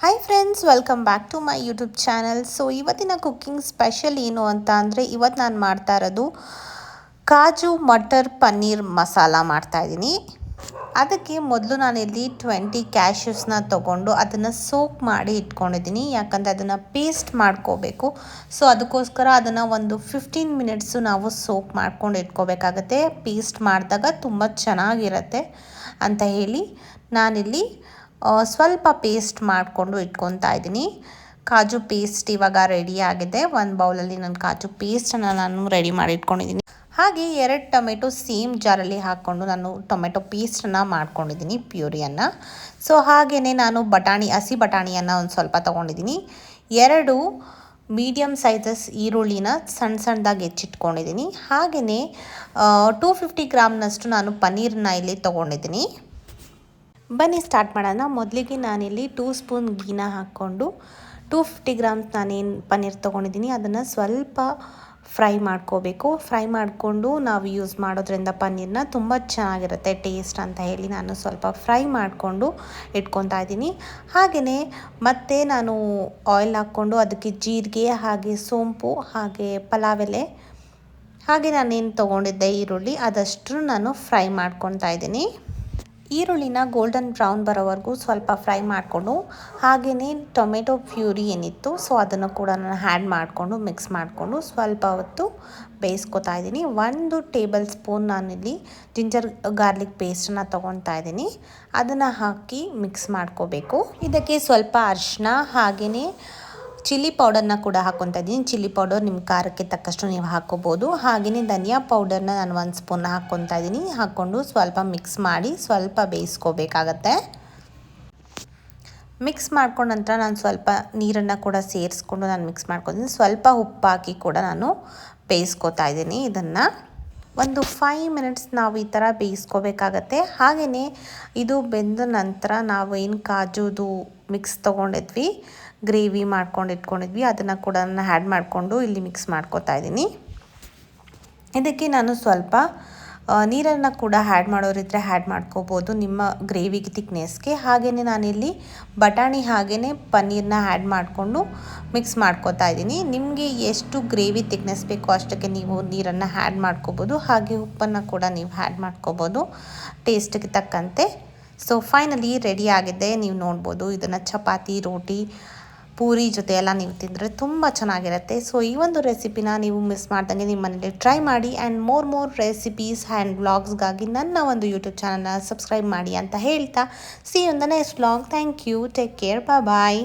Hi friends welcome back to my YouTube channel so ಇವತ್ತಿನ cooking special ಏನು ಅಂತ ಅಂದರೆ ಇವತ್ತು ನಾನು ಮಾಡ್ತಾ ಇರೋದು ಕಾಜು ಮಟರ್ ಪನ್ನೀರ್ ಮಸಾಲ ಮಾಡ್ತಾ ಇದ್ದೀನಿ. ಅದಕ್ಕೆ ಮೊದಲು ನಾನಿಲ್ಲಿ ಟ್ವೆಂಟಿ ಕ್ಯಾಶ್ಯೂಸ್ನ ತೊಗೊಂಡು ಅದನ್ನು ಸೋಕ್ ಮಾಡಿ ಇಟ್ಕೊಂಡಿದ್ದೀನಿ. ಯಾಕಂದರೆ ಅದನ್ನು ಪೇಸ್ಟ್ ಮಾಡ್ಕೋಬೇಕು. ಸೊ ಅದಕ್ಕೋಸ್ಕರ ಅದನ್ನು ಒಂದು ಫಿಫ್ಟೀನ್ ಮಿನಿಟ್ಸು ನಾವು ಸೋಕ್ ಮಾಡ್ಕೊಂಡು ಇಟ್ಕೋಬೇಕಾಗತ್ತೆ. ಪೇಸ್ಟ್ ಮಾಡಿದಾಗ ತುಂಬ ಚೆನ್ನಾಗಿರುತ್ತೆ ಅಂತ ಹೇಳಿ ನಾನಿಲ್ಲಿ ಸ್ವಲ್ಪ ಪೇಸ್ಟ್ ಮಾಡಿಕೊಂಡು ಇಟ್ಕೊತಾ ಇದ್ದೀನಿ. ಕಾಜು ಪೇಸ್ಟ್ ಇವಾಗ ರೆಡಿ ಆಗಿದೆ. ಒಂದು ಬೌಲಲ್ಲಿ ನಾನು ಕಾಜು ಪೇಸ್ಟನ್ನು ನಾನು ರೆಡಿ ಮಾಡಿ ಇಟ್ಕೊಂಡಿದ್ದೀನಿ. ಹಾಗೆ ಎರಡು ಟೊಮೆಟೊ ಸೇಮ್ ಜಾರಲ್ಲಿ ಹಾಕ್ಕೊಂಡು ನಾನು ಟೊಮೆಟೊ ಪೇಸ್ಟನ್ನು ಮಾಡ್ಕೊಂಡಿದ್ದೀನಿ ಪ್ಯೂರಿಯನ್ನು ಸೊ ಹಾಗೆಯೇ ನಾನು ಬಟಾಣಿ, ಹಸಿ ಬಟಾಣಿಯನ್ನು ಒಂದು ಸ್ವಲ್ಪ ತೊಗೊಂಡಿದ್ದೀನಿ. ಎರಡು ಮೀಡಿಯಮ್ ಸೈಜಸ್ ಈರುಳ್ಳಿನ ಸಣ್ಣ ಸಣ್ಣದಾಗಿ ಹೆಚ್ಚಿಟ್ಕೊಂಡಿದ್ದೀನಿ. ಹಾಗೆಯೇ ಟೂ ಫಿಫ್ಟಿ ಗ್ರಾಮ್ನಷ್ಟು ನಾನು ಪನ್ನೀರನ್ನ ಇಲ್ಲಿ ತೊಗೊಂಡಿದ್ದೀನಿ. ಬನ್ನಿ, ಸ್ಟಾರ್ಟ್ ಮಾಡೋಣ. ಮೊದಲಿಗೆ ನಾನಿಲ್ಲಿ ಟೂ ಸ್ಪೂನ್ ಗೀನ ಹಾಕ್ಕೊಂಡು ಟೂ ಫಿಫ್ಟಿ ಗ್ರಾಮ್ಸ್ ನಾನೇನು ಪನ್ನೀರ್ ತೊಗೊಂಡಿದ್ದೀನಿ, ಅದನ್ನು ಸ್ವಲ್ಪ ಫ್ರೈ ಮಾಡ್ಕೋಬೇಕು. ಫ್ರೈ ಮಾಡಿಕೊಂಡು ನಾವು ಯೂಸ್ ಮಾಡೋದ್ರಿಂದ ಪನ್ನೀರ್ನ ತುಂಬ ಚೆನ್ನಾಗಿರುತ್ತೆ, ಟೇಸ್ಟ್ ಅಂತ ಹೇಳಿ ನಾನು ಸ್ವಲ್ಪ ಫ್ರೈ ಮಾಡಿಕೊಂಡು ಇಟ್ಕೊತಾ ಇದ್ದೀನಿ. ಹಾಗೆಯೇ ಮತ್ತೆ ನಾನು ಆಯಿಲ್ ಹಾಕ್ಕೊಂಡು ಅದಕ್ಕೆ ಜೀರಿಗೆ ಹಾಗೆ ಸೋಂಪು ಹಾಗೆ ಪಲಾವ್ ಎಲೆ, ಹಾಗೆ ನಾನೇನು ತೊಗೊಂಡಿದ್ದೆ ಈರುಳ್ಳಿ ಅದಷ್ಟು ನಾನು ಫ್ರೈ ಮಾಡ್ಕೊತಾ ಇದ್ದೀನಿ. ಈರುಳ್ಳಿನ ಗೋಲ್ಡನ್ ಬ್ರೌನ್ ಬರೋವರೆಗೂ ಸ್ವಲ್ಪ ಫ್ರೈ ಮಾಡಿಕೊಂಡು ಹಾಗೆಯೇ ಟೊಮೆಟೊ ಪ್ಯೂರಿ ಏನಿತ್ತು ಸೊ ಅದನ್ನು ಕೂಡ ನಾನು ಹ್ಯಾಡ್ ಮಾಡಿಕೊಂಡು ಮಿಕ್ಸ್ ಮಾಡಿಕೊಂಡು ಸ್ವಲ್ಪ ಹೊತ್ತು ಬೇಯಿಸ್ಕೊತಾ ಇದ್ದೀನಿ. ಒಂದು ಟೇಬಲ್ ಸ್ಪೂನ್ ನಾನಿಲ್ಲಿ ಜಿಂಜರ್ ಗಾರ್ಲಿಕ್ ಪೇಸ್ಟನ್ನು ತೊಗೊತಾ ಇದ್ದೀನಿ. ಅದನ್ನು ಹಾಕಿ ಮಿಕ್ಸ್ ಮಾಡ್ಕೋಬೇಕು. ಇದಕ್ಕೆ ಸ್ವಲ್ಪ ಅರಿಶಿನ ಹಾಗೆಯೇ ಚಿಲ್ಲಿ ಪೌಡರ್ನ ಕೂಡ ಹಾಕ್ಕೊತಾ ಇದ್ದೀನಿ. ಚಿಲ್ಲಿ ಪೌಡರ್ ನಿಮ್ಮ ಖಾರಕ್ಕೆ ತಕ್ಕಷ್ಟು ನೀವು ಹಾಕ್ಕೋಬೋದು ಹಾಗೆಯೇ ಧನಿಯಾ ಪೌಡರ್ನ ನಾನು ಒಂದು ಸ್ಪೂನ್ ಹಾಕ್ಕೊತಾ ಇದ್ದೀನಿ. ಹಾಕ್ಕೊಂಡು ಸ್ವಲ್ಪ ಮಿಕ್ಸ್ ಮಾಡಿ ಸ್ವಲ್ಪ ಬೇಯಿಸ್ಕೋಬೇಕಾಗತ್ತೆ. ಮಿಕ್ಸ್ ಮಾಡ್ಕೊಂಡ ನಂತರ ನಾನು ಸ್ವಲ್ಪ ನೀರನ್ನು ಕೂಡ ಸೇರಿಸ್ಕೊಂಡು ನಾನು ಮಿಕ್ಸ್ ಮಾಡ್ಕೊತೀನಿ. ಸ್ವಲ್ಪ ಉಪ್ಪು ಹಾಕಿ ಕೂಡ ನಾನು ಬೇಯಿಸ್ಕೊತಾ ಇದ್ದೀನಿ ಇದನ್ನು. ಒಂದು ಫೈವ್ ಮಿನಿಟ್ಸ್ ನಾವು ಈ ಥರ ಬೇಯಿಸ್ಕೋಬೇಕಾಗತ್ತೆ. ಹಾಗೆಯೇ ಇದು ಬೆಂದ ನಂತರ ನಾವು ಏನು ಕಾಜುದು ಮಿಕ್ಸ್ ತೊಗೊಂಡಿದ್ವಿ. ಗ್ರೇವಿ ಮಾಡ್ಕೊಂಡು ಇಟ್ಕೊಂಡಿದ್ವಿ. ಅದನ್ನು ಕೂಡ ನಾನು ಆ್ಯಡ್ ಮಾಡಿಕೊಂಡು ಇಲ್ಲಿ ಮಿಕ್ಸ್ ಮಾಡ್ಕೋತಾ ಇದ್ದೀನಿ. ಇದಕ್ಕೆ ನಾನು ಸ್ವಲ್ಪ ನೀರನ್ನು ಕೂಡ ಆ್ಯಡ್ ಮಾಡೋರಿದ್ರೆ ಆ್ಯಡ್ ಮಾಡ್ಕೋಬೋದು ನಿಮ್ಮ ಗ್ರೇವಿಗೆ ತಿಕ್ನೆಸ್ಗೆ ಹಾಗೆಯೇ ನಾನಿಲ್ಲಿ ಬಟಾಣಿ ಹಾಗೆಯೇ ಪನ್ನೀರನ್ನ ಆ್ಯಡ್ ಮಾಡಿಕೊಂಡು ಮಿಕ್ಸ್ ಮಾಡ್ಕೋತಾ ಇದ್ದೀನಿ. ನಿಮಗೆ ಎಷ್ಟು ಗ್ರೇವಿ ತಿಕ್ನೆಸ್ ಬೇಕೋ ಅಷ್ಟಕ್ಕೆ ನೀವು ನೀರನ್ನು ಆ್ಯಡ್ ಮಾಡ್ಕೋಬೋದು. ಹಾಗೆ ಉಪ್ಪನ್ನು ಕೂಡ ನೀವು ಆ್ಯಡ್ ಮಾಡ್ಕೋಬೋದು. ಟೇಸ್ಟ್ಗೆ ತಕ್ಕಂತೆ. ಸೊ ಫೈನಲಿ ರೆಡಿ ಆಗಿದೆ ನೀವು ನೋಡ್ಬೋದು. ಇದನ್ನು ಚಪಾತಿ, ರೋಟಿ ಪೂರಿ ಜೊತೆ ಎಲ್ಲ ನೀವು ತಿಂದರೆ ತುಂಬ ಚೆನ್ನಾಗಿರುತ್ತೆ. ಸೊ ಈ ಒಂದು ರೆಸಿಪಿನ ನೀವು ಮಿಸ್ ಮಾಡ್ದಂಗೆ ನಿಮ್ಮ ಮನೇಲಿ ಟ್ರೈ ಮಾಡಿ and more more recipes and ವ್ಲಾಗ್ಸ್ಗಾಗಿ ನನ್ನ ಒಂದು ಯೂಟ್ಯೂಬ್ ಚಾನಲ್ನ ಸಬ್ಸ್ಕ್ರೈಬ್ ಮಾಡಿ ಅಂತ ಹೇಳ್ತಾ. ಸಿ ಒಂದನೇ next vlog thank you take care bye